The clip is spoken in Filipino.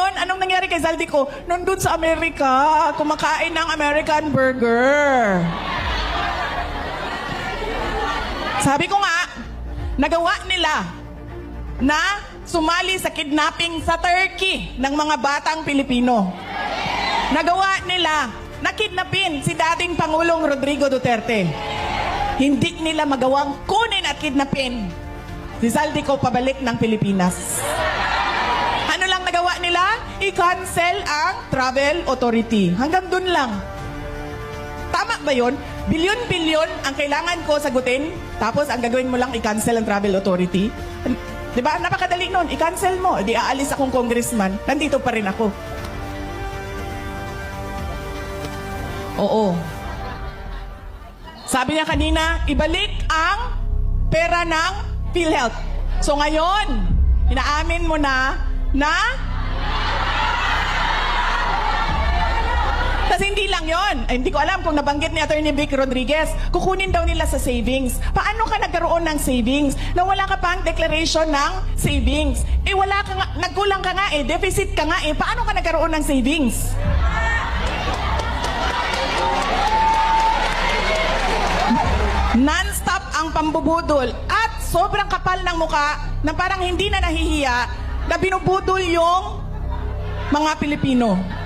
ngayon, anong nangyari kay Zaldico? Nandun sa Amerika, kumakain ng American burger. Sabi ko nga, nagawa nila na sumali sa kidnapping sa Turkey ng mga batang Pilipino. Nagawa nila na kidnapin si dating Pangulong Rodrigo Duterte. Hindi nila magawang kunin at kidnapin si Zaldico pabalik ng Pilipinas. Nila? I-cancel ang travel authority. Hanggang dun lang. Tama ba yun? Bilyon-bilyon ang kailangan ko sagutin, tapos ang gagawin mo lang i-cancel ang travel authority? Di ba? Napakadali nun. I-cancel mo. Di aalis akong congressman. Nandito pa rin ako. Oo. Sabi niya kanina, ibalik ang pera ng PhilHealth. So ngayon, inaamin mo na na hindi ko alam kung nabanggit ni Attorney Vic Rodriguez. Kukunin daw nila sa savings. Paano ka nagkaroon ng savings? Na wala ka pang declaration ng savings. Eh wala ka nga, nagkulang ka nga eh, deficit ka nga eh. Paano ka nagkaroon ng savings? Non-stop ang pambubudol at sobrang kapal ng muka na parang hindi na nahihiya na binubudol yung mga Pilipino.